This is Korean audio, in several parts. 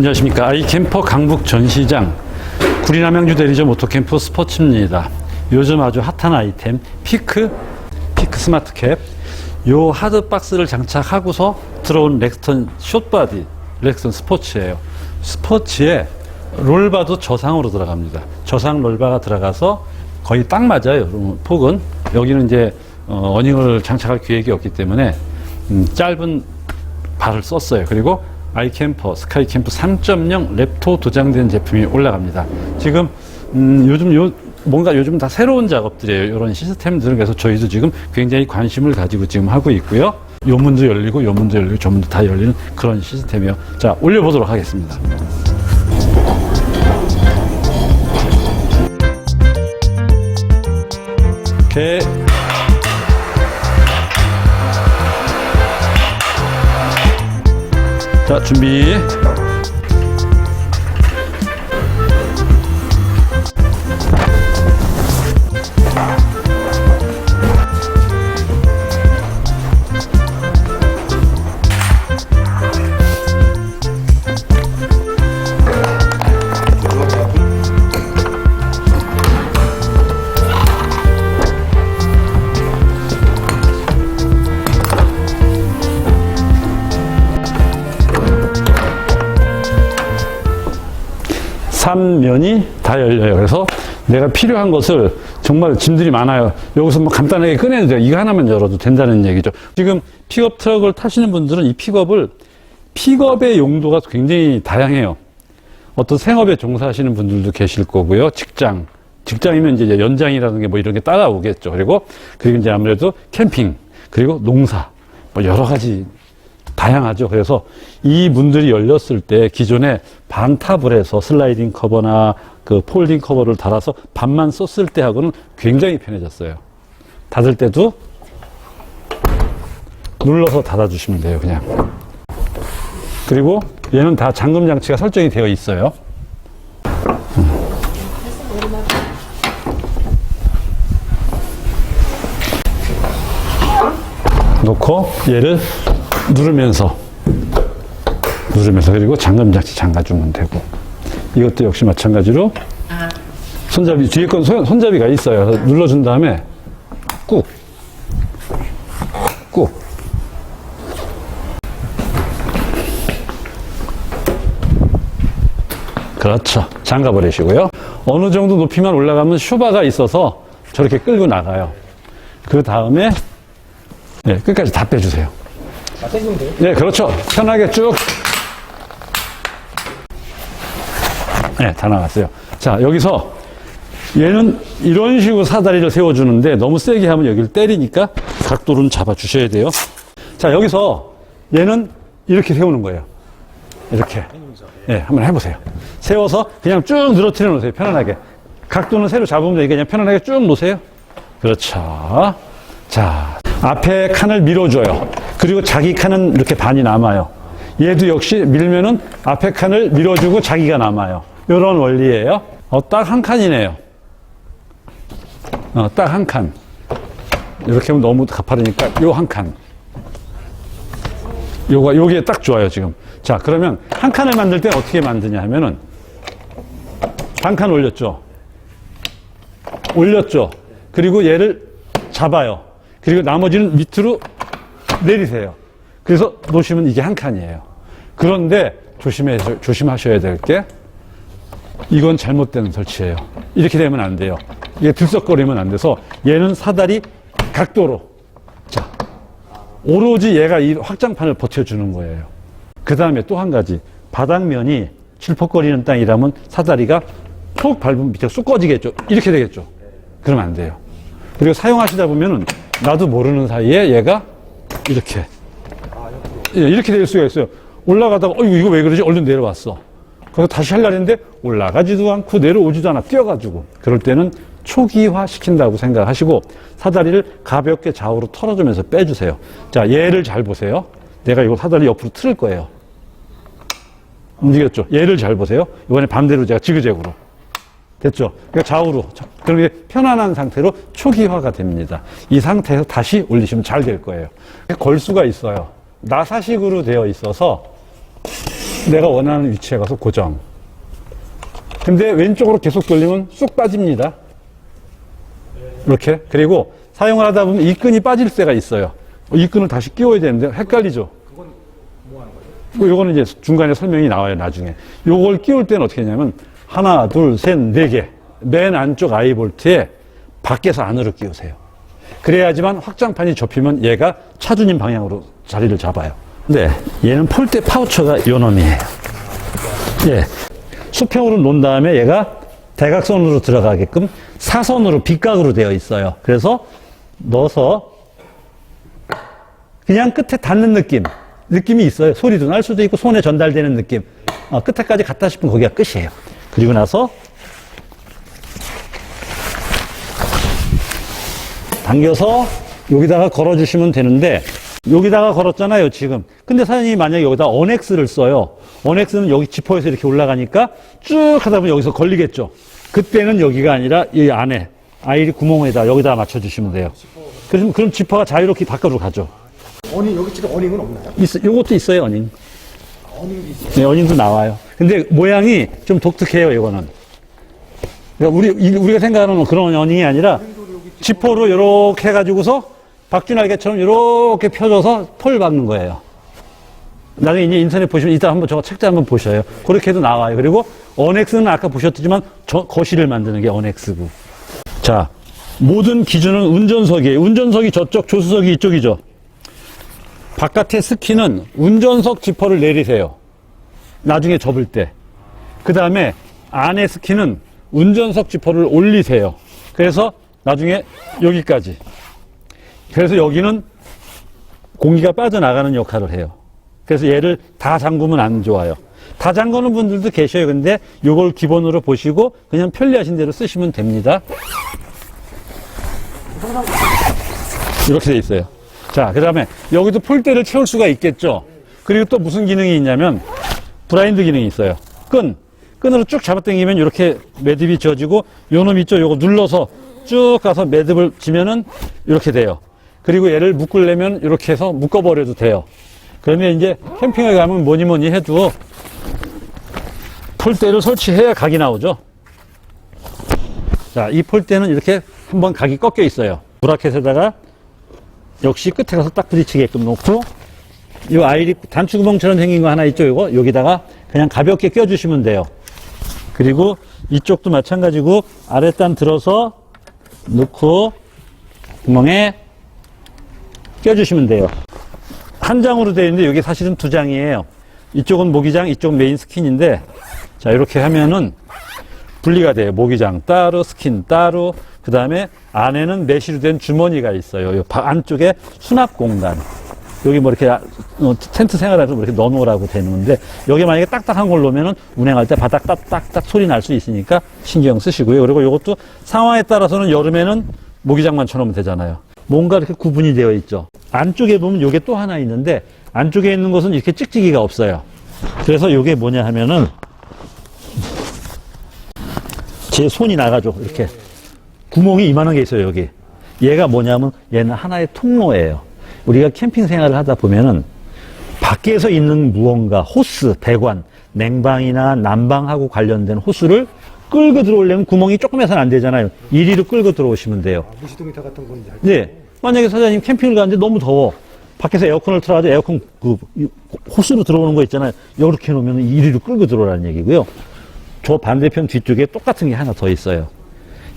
안녕하십니까. 아이캠퍼 강북 전시장 구리남양주 대리점 오토캠프 스포츠입니다. 요즘 아주 핫한 아이템 피크, 피크 스마트캡 요 하드박스를 장착하고서 들어온 렉스턴 숏바디 렉스턴 스포츠예요. 스포츠에 롤바도 저상으로 들어갑니다. 저상 롤바가 들어가서 거의 딱 맞아요. 폭은 여기는 이제 어, 어닝을 장착할 계획이 없기 때문에 음, 짧은 발을 썼어요. 그리고 아이캠퍼, 스카이캠프 3.0 랩토 도장된 제품이 올라갑니다. 지금 음, 요즘 요 뭔가 요즘 다 새로운 작업들이에요. 이런 시스템들을 그래서 저희도 지금 굉장히 관심을 가지고 지금 하고 있고요. 요 문도 열리고 요 문도 열리고 저 문도 다 열리는 그런 시스템이요. 자, 올려보도록 하겠습니다. 오케이. 준비. 삼면이 다 열려요. 그래서 내가 필요한 것을 정말 짐들이 많아요. 여기서 뭐 간단하게 꺼내도 돼요. 이거 하나만 열어도 된다는 얘기죠. 지금 픽업 트럭을 타시는 분들은 이 픽업을 픽업의 용도가 굉장히 다양해요. 어떤 생업에 종사하시는 분들도 계실 거고요. 직장. 직장이면 이제 연장이라는 게뭐 이런 게 따라오겠죠. 그리고, 그리고 이제 아무래도 캠핑, 그리고 농사, 뭐 여러 가지 다양하죠. 그래서 이 문들이 열렸을 때 기존에 반탑을 해서 슬라이딩 커버나 그 폴딩 커버를 달아서 반만 썼을 때하고는 굉장히 편해졌어요. 닫을 때도 눌러서 닫아주시면 돼요, 그냥. 그리고 얘는 다 잠금 장치가 설정이 되어 있어요. 음. 놓고 얘를 누르면서 누르면서 그리고 잠금 장치 잠가주면 되고 이것도 역시 마찬가지로 손잡이 뒤에 건 손, 손잡이가 있어요. 눌러준 다음에 꾹 꾹. 그렇죠. 잠가 버리시고요. 어느 정도 높이만 올라가면 슈바가 있어서 저렇게 끌고 나가요. 그 다음에 네, 끝까지 다 빼주세요. 돼요? 네, 그렇죠. 편하게 쭉. 네, 다 나갔어요. 자, 여기서 얘는 이런 식으로 사다리를 세워주는데 너무 세게 하면 여기를 때리니까 각도를 잡아주셔야 돼요. 자, 여기서 얘는 이렇게 세우는 거예요. 이렇게. 네, 한번 해보세요. 세워서 그냥 쭉 늘어뜨려 놓으세요. 편안하게. 각도는 새로 잡으면 되니까 그냥 편안하게 쭉 놓으세요. 그렇죠. 자, 앞에 칸을 밀어줘요. 그리고 자기 칸은 이렇게 반이 남아요. 얘도 역시 밀면은 앞에 칸을 밀어주고 자기가 남아요. 이런 원리예요. 어, 딱 한 칸이네요. 어, 딱 한 칸. 이렇게 하면 너무 가파르니까 요 한 칸. 요가, 요게 딱 좋아요, 지금. 자, 그러면 한 칸을 만들 때 어떻게 만드냐 하면은 한 칸 올렸죠. 올렸죠. 그리고 얘를 잡아요. 그리고 나머지는 밑으로 내리세요. 그래서 놓으시면 이게 한 칸이에요. 그런데 조심해, 조심하셔야 될 게 이건 잘못된 설치예요. 이렇게 되면 안 돼요. 이게 들썩거리면 안 돼서 얘는 사다리 각도로. 자, 오로지 얘가 이 확장판을 버텨주는 거예요. 그 다음에 또 한 가지. 바닥면이 칠퍽거리는 땅이라면 사다리가 푹 밟으면 밑에 쑥 꺼지겠죠. 이렇게 되겠죠. 그러면 안 돼요. 그리고 사용하시다 보면은 나도 모르는 사이에 얘가 이렇게 예, 이렇게 될 수가 있어요. 올라가다가 어 이거 왜 그러지? 얼른 내려왔어. 그래서 다시 하려 했는데 올라가지도 않고 내려오지도 않아 뛰어가지고 그럴 때는 초기화 시킨다고 생각하시고 사다리를 가볍게 좌우로 털어주면서 빼주세요. 자 얘를 잘 보세요. 내가 이거 사다리 옆으로 틀을 거예요. 움직였죠? 얘를 잘 보세요. 이번에 반대로 제가 지그재그로. 됐죠? 그러니까 좌우로. 그러게 편안한 상태로 초기화가 됩니다. 이 상태에서 다시 올리시면 잘 될 거예요. 걸 수가 있어요. 나사식으로 되어 있어서 내가 원하는 위치에 가서 고정. 근데 왼쪽으로 계속 돌리면 쑥 빠집니다. 이렇게. 그리고 사용을 하다 보면 이 끈이 빠질 때가 있어요. 이 끈을 다시 끼워야 되는데 헷갈리죠? 뭐 요거는 이제 중간에 설명이 나와요, 나중에. 요걸 끼울 때는 어떻게 하냐면, 하나, 둘, 셋, 네 개. 맨 안쪽 아이볼트에 밖에서 안으로 끼우세요. 그래야지만 확장판이 접히면 얘가 차주님 방향으로 자리를 잡아요. 네. 얘는 폴대 파우처가 요 놈이에요. 예. 수평으로 놓은 다음에 얘가 대각선으로 들어가게끔 사선으로 빗각으로 되어 있어요. 그래서 넣어서 그냥 끝에 닿는 느낌, 느낌이 있어요. 소리도 날 수도 있고 손에 전달되는 느낌. 어, 끝에까지 갔다 싶으면 거기가 끝이에요. 그리고 나서 당겨서 여기다가 걸어주시면 되는데 여기다가 걸었잖아요 지금. 근데 사장님이 만약에 여기다 언엑스를 써요. 언엑스는 여기 지퍼에서 이렇게 올라가니까 쭉 하다 보면 여기서 걸리겠죠. 그때는 여기가 아니라 이 안에 아이리 구멍에다 여기다 맞춰주시면 돼요. 그럼, 그럼 지퍼가 자유롭게 바깥으로 가죠. 어닝 여기 지금 어닝은 없나요? 있어, 요것도 있어요 어닝. 네, 어닝도 나와요 근데 모양이 좀 독특해요 이거는 그러니까 우리, 이- 우리가 생각하는 그런 어닝이 아니라 지퍼로 이렇게 해가지고서 박쥐날개처럼 이렇게 펴줘서 털 박는 거예요. 나중에 이제 인터넷 보시면 이따 한번 저거 책자 한번 보셔요. 그렇게 해도 나와요. 그리고 언엑스는 아까 보셨지만 저 거실을 만드는 게 언엑스고. 자, 모든 기준은 운전석이에요. 운전석이 저쪽, 조수석이 이쪽이죠. 바깥에 스키는 운전석 지퍼를 내리세요. 나중에 접을 때. 그 다음에 안에 스키는 운전석 지퍼를 올리세요. 그래서 나중에 여기까지. 그래서 여기는 공기가 빠져나가는 역할을 해요. 그래서 얘를 다 잠그면 안 좋아요. 다 잠그는 분들도 계셔요. 근데 요걸 기본으로 보시고 그냥 편리하신 대로 쓰시면 됩니다. 이렇게 돼 있어요. 자, 그 다음에 여기도 폴대를 채울 수가 있겠죠. 그리고 또 무슨 기능이 있냐면 브라인드 기능이 있어요. 끈. 끈으로 쭉 잡아당기면 이렇게 매듭이 지어지고 요놈 있죠. 요거 눌러서 쭉 가서 매듭을 지면은 이렇게 돼요. 그리고 얘를 묶으려면 이렇게 해서 묶어버려도 돼요. 그러면 이제 캠핑에 가면 뭐니 뭐니 해도 폴대를 설치해야 각이 나오죠. 자, 이 폴대는 이렇게 한번 각이 꺾여 있어요. 브라켓에다가 역시 끝에 가서 딱 부딪히게끔 놓고 이 아이리 단추구멍처럼 생긴 거 하나 있죠. 요거 여기다가 그냥 가볍게 껴주시면 돼요. 그리고 이쪽도 마찬가지고 아랫단 들어서 넣고 구멍에 껴주시면 돼요. 한 장으로 되어 있는데 여기 사실은 두 장이에요. 이쪽은 모기장, 이쪽 메인 스킨인데 자 이렇게 하면은 분리가 돼요. 모기장 따로, 스킨 따로. 그 다음에 안에는 메시로 된 주머니가 있어요. 요 바- 안쪽에 수납 공간. 여기 뭐 이렇게 아- 어, 텐트 생활하면서 뭐 이렇게 넣어놓으라고 되는데 여기 만약에 딱딱한 걸 놓으면은 운행할 때 바닥 딱딱딱 소리 날 수 있으니까 신경 쓰시고요. 그리고 이것도 상황에 따라서는 여름에는 모기장만 쳐놓으면 되잖아요. 뭔가 이렇게 구분이 되어 있죠. 안쪽에 보면 이게 또 하나 있는데 안쪽에 있는 것은 이렇게 찍찍이가 없어요. 그래서 이게 뭐냐 하면은 제 손이 나가죠. 이렇게 구멍이 이만한 게 있어요. 여기 얘가 뭐냐면 얘는 하나의 통로예요. 우리가 캠핑 생활을 하다 보면은 밖에서 있는 무언가 호스, 배관, 냉방이나 난방하고 관련된 호스를 끌고 들어오려면 구멍이 조금 해서는 안 되잖아요. 이리로 끌고 들어오시면 돼요. 아, 무시동이타 같은 건 이제 네. 만약에 사장님 캠핑을 가는데 너무 더워. 밖에서 에어컨을 틀어가지고 에어컨 그 이- 호스로 들어오는 거 있잖아요. 이렇게 놓으면 이리로 끌고 들어오라는 얘기고요. 저 반대편 뒤쪽에 똑같은 게 하나 더 있어요.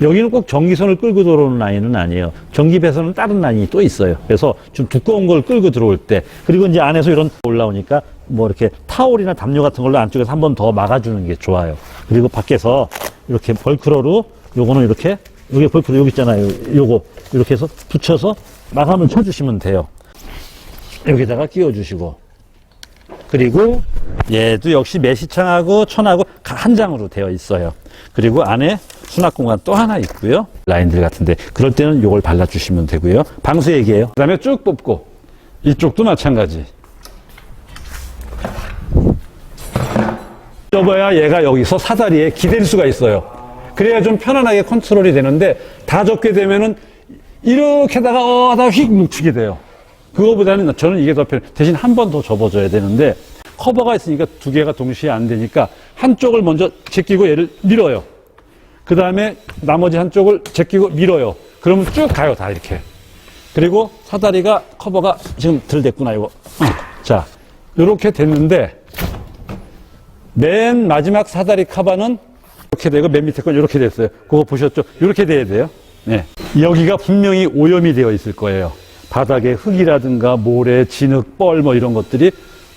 여기는 꼭 전기선을 끌고 들어오는 라인은 아니에요. 전기 배선은 다른 라인이 또 있어요. 그래서 좀 두꺼운 걸 끌고 들어올 때 그리고 이제 안에서 이런 올라오니까 뭐 이렇게 타올이나 담요 같은 걸로 안쪽에서 한 번 더 막아주는 게 좋아요. 그리고 밖에서 이렇게 벌크러로 요거는 이렇게 여기 벌크로 여기 있잖아요. 요거 이렇게 해서 붙여서 마감을 쳐주시면 돼요. 여기다가 끼워주시고 그리고 얘도 역시 매시창하고 천하고 한 장으로 되어 있어요. 그리고 안에 수납 공간 또 하나 있고요. 라인들 같은데 그럴 때는 이걸 발라주시면 되고요. 방수액이에요. 그 다음에 쭉 뽑고 이쪽도 마찬가지. 접어야 얘가 여기서 사다리에 기댈 수가 있어요. 그래야 좀 편안하게 컨트롤이 되는데 다 접게 되면은 이렇게다가 어 하다가 휙 뭉치게 돼요. 그거보다는 저는 이게 더 편, 대신 한 번 더 접어줘야 되는데 커버가 있으니까 두 개가 동시에 안 되니까 한쪽을 먼저 제끼고 얘를 밀어요. 그 다음에 나머지 한쪽을 제끼고 밀어요. 그러면 쭉 가요, 다 이렇게. 그리고 사다리가 커버가 지금 덜 됐구나, 이거. 어. 자, 요렇게 됐는데, 맨 마지막 사다리 카바는 이렇게 되고, 맨 밑에 건 이렇게 됐어요. 그거 보셨죠? 이렇게 돼야 돼요. 네. 여기가 분명히 오염이 되어 있을 거예요. 바닥에 흙이라든가 모래, 진흙, 뻘 뭐 이런 것들이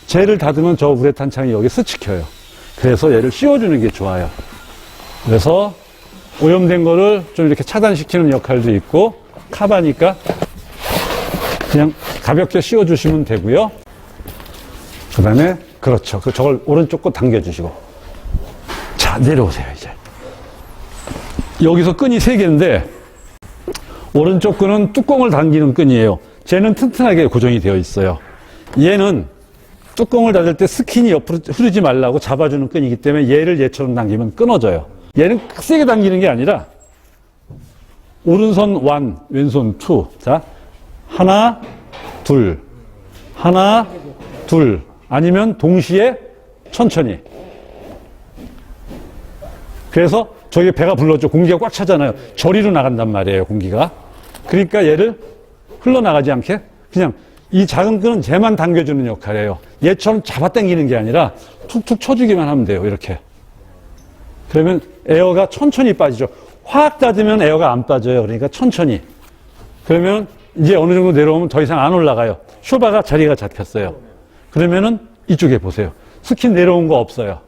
젤을 닫으면 저 우레탄 창이 여기 스치켜요. 그래서 얘를 씌워주는 게 좋아요. 그래서 오염된 거를 좀 이렇게 차단시키는 역할도 있고 카바니까 그냥 가볍게 씌워주시면 되고요. 그 다음에 그렇죠. 그 저걸 오른쪽 거 당겨주시고 자 내려오세요 이제 여기서 끈이 세 개인데 오른쪽 끈은 뚜껑을 당기는 끈이에요. 쟤는 튼튼하게 고정이 되어 있어요. 얘는 뚜껑을 닫을 때 스킨이 옆으로 흐르지 말라고 잡아주는 끈이기 때문에 얘를 얘처럼 당기면 끊어져요. 얘는 세게 당기는 게 아니라 오른손 원, 왼손 투. 자, 하나, 둘, 하나, 둘. 아니면 동시에 천천히. 그래서 저기 배가 불렀죠. 공기가 꽉 차잖아요. 저리로 나간단 말이에요, 공기가. 그러니까 얘를 흘러나가지 않게 그냥 이 작은 끈은 쟤만 당겨주는 역할이에요. 얘처럼 잡아당기는 게 아니라 툭툭 쳐주기만 하면 돼요, 이렇게. 그러면 에어가 천천히 빠지죠. 확 닫으면 에어가 안 빠져요. 그러니까 천천히. 그러면 이제 어느 정도 내려오면 더 이상 안 올라가요. 쇼바가 자리가 잡혔어요. 그러면은 이쪽에 보세요. 스킨 내려온 거 없어요.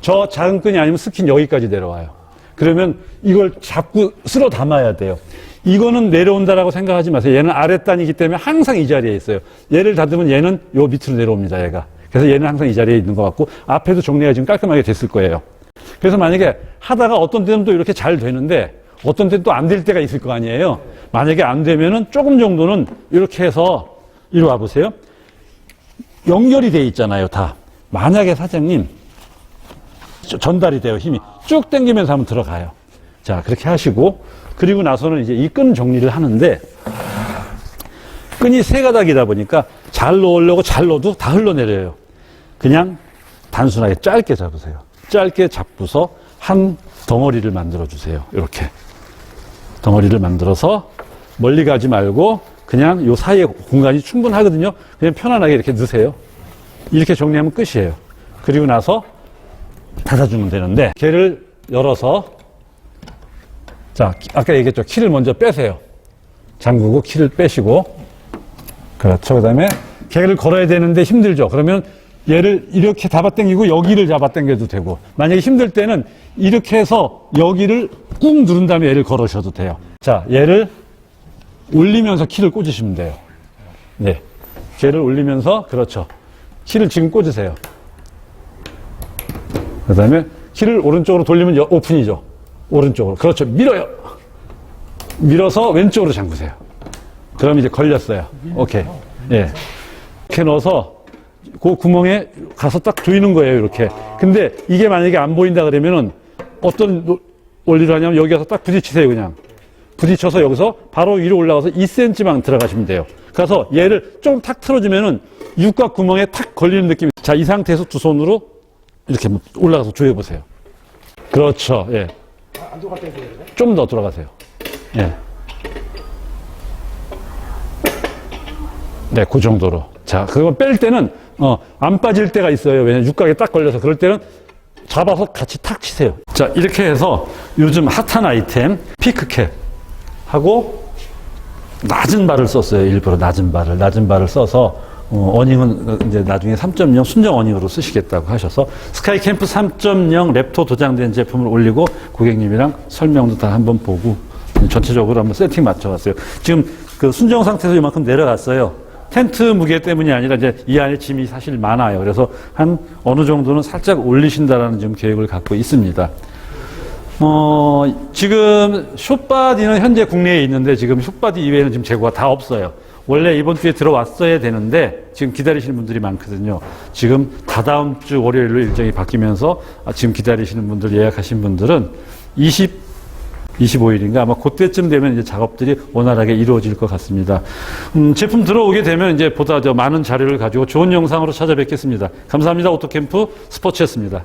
저 작은 끈이 아니면 스킨 여기까지 내려와요. 그러면 이걸 잡고 쓸어 담아야 돼요. 이거는 내려온다라고 생각하지 마세요. 얘는 아랫단이기 때문에 항상 이 자리에 있어요. 얘를 닫으면 얘는 요 밑으로 내려옵니다, 얘가. 그래서 얘는 항상 이 자리에 있는 것 같고, 앞에도 정리가 지금 깔끔하게 됐을 거예요. 그래서 만약에 하다가 어떤 때는 또 이렇게 잘 되는데, 어떤 때는 또 안 될 때가 있을 거 아니에요. 만약에 안 되면은 조금 정도는 이렇게 해서, 이리 와 보세요. 연결이 돼 있잖아요, 다. 만약에 사장님, 저- 전달이 돼요, 힘이. 쭉 당기면서 한번 들어가요. 자, 그렇게 하시고, 그리고 나서는 이제 이 끈 정리를 하는데, 끈이 세 가닥이다 보니까 잘 넣으려고 잘 넣어도 다 흘러내려요. 그냥 단순하게 짧게 잡으세요. 짧게 잡고서 한 덩어리를 만들어 주세요. 이렇게. 덩어리를 만들어서 멀리 가지 말고 그냥 요 사이에 공간이 충분하거든요. 그냥 편안하게 이렇게 넣으세요. 이렇게 정리하면 끝이에요. 그리고 나서 닫아주면 되는데 걔를 열어서 자 아까 얘기했죠. 키를 먼저 빼세요. 잠그고 키를 빼시고. 그렇죠. 그 다음에 걔를 걸어야 되는데 힘들죠. 그러면 얘를 이렇게 잡아당기고 여기를 잡아당겨도 되고. 만약에 힘들 때는 이렇게 해서 여기를 꾹 누른 다음에 얘를 걸으셔도 돼요. 자 얘를 올리면서 키를 꽂으시면 돼요. 네. 걔를 올리면서 그렇죠. 키를 지금 꽂으세요 그 다음에 키를 오른쪽으로 돌리면 여- 오픈이죠. 오른쪽으로. 그렇죠. 밀어요. 밀어서 왼쪽으로 잠그세요. 그럼 이제 걸렸어요. 오케이. 예. 이렇게 넣어서 그 구멍에 가서 딱 조이는 거예요. 이렇게. 근데 이게 만약에 안 보인다 그러면은 어떤 노- 원리로 하냐면 여기 가서 딱 부딪히세요. 그냥. 부딪혀서 여기서 바로 위로 올라가서 2cm만 들어가시면 돼요. 그래서 얘를 좀 탁 틀어주면은 육각 구멍에 탁 걸리는 느낌이. 자, 이 상태에서 두 손으로 이렇게 올라가서 조여보세요. 그렇죠. 예. 아, 안 들어갈 때 해줘야 되네. 좀더 돌아가세요. 예. 네, 그 정도로. 자, 그거 뺄 때는, 어, 안 빠질 때가 있어요. 왜냐면 육각에 딱 걸려서. 그럴 때는 잡아서 같이 탁 치세요. 자, 이렇게 해서 요즘 핫한 아이템, 피크캡 하고 낮은 발을 썼어요. 일부러 낮은 발을. 낮은 발을 써서 어, 어닝은 이제 나중에 3.0 순정 어닝으로 쓰시겠다고 하셔서 스카이 캠프 3.0 랩토 도장된 제품을 올리고 고객님이랑 설명도 다 한번 보고 전체적으로 한번 세팅 맞춰봤어요. 지금 그 순정 상태에서 이만큼 내려갔어요. 텐트 무게 때문이 아니라 이제 이 안에 짐이 사실 많아요. 그래서 한 어느 정도는 살짝 올리신다라는 지금 계획을 갖고 있습니다. 어, 지금 숏바디는 현재 국내에 있는데 지금 숏바디 이외에는 지금 재고가 다 없어요. 원래 이번 주에 들어왔어야 되는데 지금 기다리시는 분들이 많거든요. 지금 다다음 주 월요일로 일정이 바뀌면서 아, 지금 기다리시는 분들 예약하신 분들은 20 25일인가 아마 그때쯤 되면 이제 작업들이 원활하게 이루어질 것 같습니다. 음, 제품 들어오게 되면 이제 보다 더 많은 자료를 가지고 좋은 영상으로 찾아뵙겠습니다. 감사합니다. 오토캠프 스포츠였습니다.